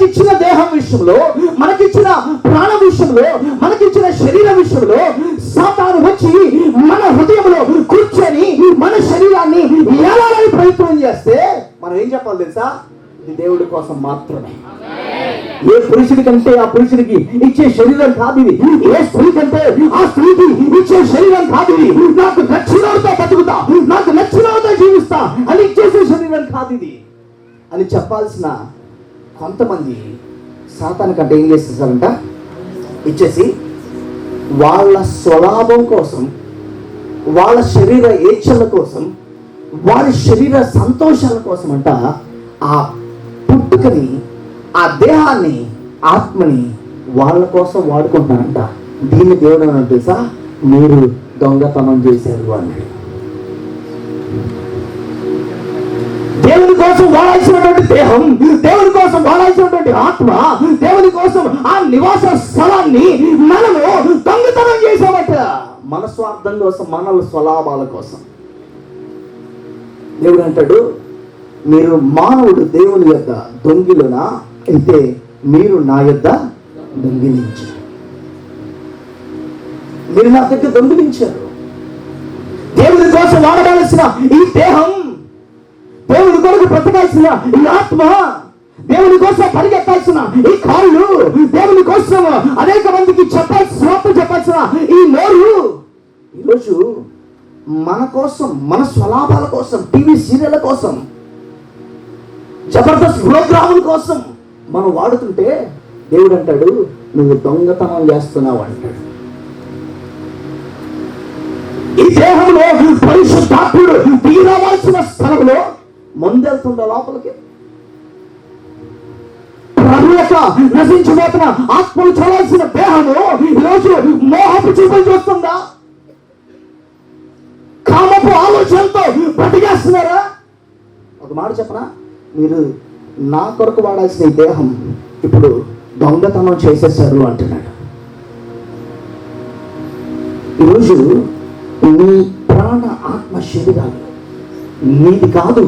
మనకిచ్చిన దేహం విషయంలో మనకిచ్చిన ప్రాణ విషయంలో మనకిచ్చిన శరీర విషయంలో సాతాను వచ్చి మన హృదయంలో కూర్చొని మన శరీరాన్ని ఏలాలని ప్రయత్నం చేస్తే మనం ఏం చెప్పాలి తెలుసా? ఇది దేవుడి కోసం మాత్రమే. ఏ పురుషుడి కంటే ఆ పురుషుడికి ఇచ్చే శరీరం కాదు ఇది. ఏ స్త్రీ కంటే ఆ స్త్రీకి ఇచ్చే శరీరం కాదు ఇది. నాకు నచ్చినతో బతుకుతా నాకు నచ్చినతో జీవిస్తా అని ఇచ్చేసే శరీరం కాదు ఇది. అని చెప్పాల్సిన కొంతమంది సాతానికంటే ఏం చేసేసారంట? ఇచ్చేసి వాళ్ళ స్వలాభం కోసం వాళ్ళ శరీర ఏచ్ఛల కోసం వారి శరీర సంతోషాల కోసం అంట ఆ పుట్టుకని ఆ దేహాన్ని ఆత్మని వాళ్ళ కోసం వాడుకుంటున్నారంట. దీన్ని దేవుడు అని తెలుసా? మీరు దొంగతనం చేశారు అన్నాడు. కోసం వాడాల్సినటువంటి దేహం దేవుని కోసం వాడాల్సినటువంటి ఆత్మ దేవుని కోసం ఆ నివాస స్థలాన్ని మనము దొంగతనం చేసామట. మన స్వార్థం కోసం మనల స్వలాభాల కోసం. దేవుడు అంటాడు మీరు మానవుడు దేవుని యొక్క దొంగిలున అయితే మీరు నా యొక్క దొంగిలించారు. మీరు నా దగ్గర దొంగిలించారు. దేవుని కోసం వాడవలసిన ఈ దేహం దేవుడు కొరకు బ్రతకాల్సిన ఈ ఆత్మ దేవుని కోసం పరిగెత్తాల్సిన ఈ కాళ్ళు దేవుని కోసం అనేక మందికి చెప్పాల్సిన స్వార్థం చెప్పాల్సిన ఈ నోరు ఈరోజు మన కోసం మన స్వలాభాల కోసం టీవీ సీరియల్ కోసం జబర్దస్త్ ప్రోగ్రాముల కోసం మనం వాడుతుంటే దేవుడు అంటాడు నువ్వు దొంగతనం చేస్తున్నావు అంటాడు. ఈ దేహంలో పరిశుద్ధాత్ముడు తీరవలసిన స్థలంలో ముందెళ్తుండ లోపలికి. నశించిపోతున్న ఆత్మలు చూడాల్సిన దేహము ఈరోజు మోహపు చూపులు చూస్తుందా? కామపు ఆలోచనలతో బ్రతికేస్తున్నారా ఒక మాట చెప్పనా? మీరు నా కొరకు వాడాల్సిన ఈ దేహం ఇప్పుడు దొంగతనం చేసేసారు అంటున్నాడు. ఈరోజు నీ ప్రాణ ఆత్మ శరీరాలు. నీది కాదు.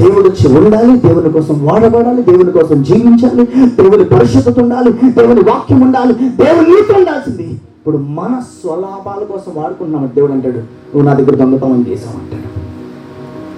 దేవుడు వచ్చి ఉండాలి దేవుని కోసం వాడబడాలి దేవుని కోసం జీవించాలి దేవుని పరిశుద్ధత ఉండాలి దేవుని వాక్యం ఉండాలి దేవుని నీతి ఉండాల్సింది. ఇప్పుడు మన స్వలాభాల కోసం వాడుకున్నాము దేవుడు అంటాడు. నువ్వు నా దగ్గర దొంగతనం చేసావు అంటాడు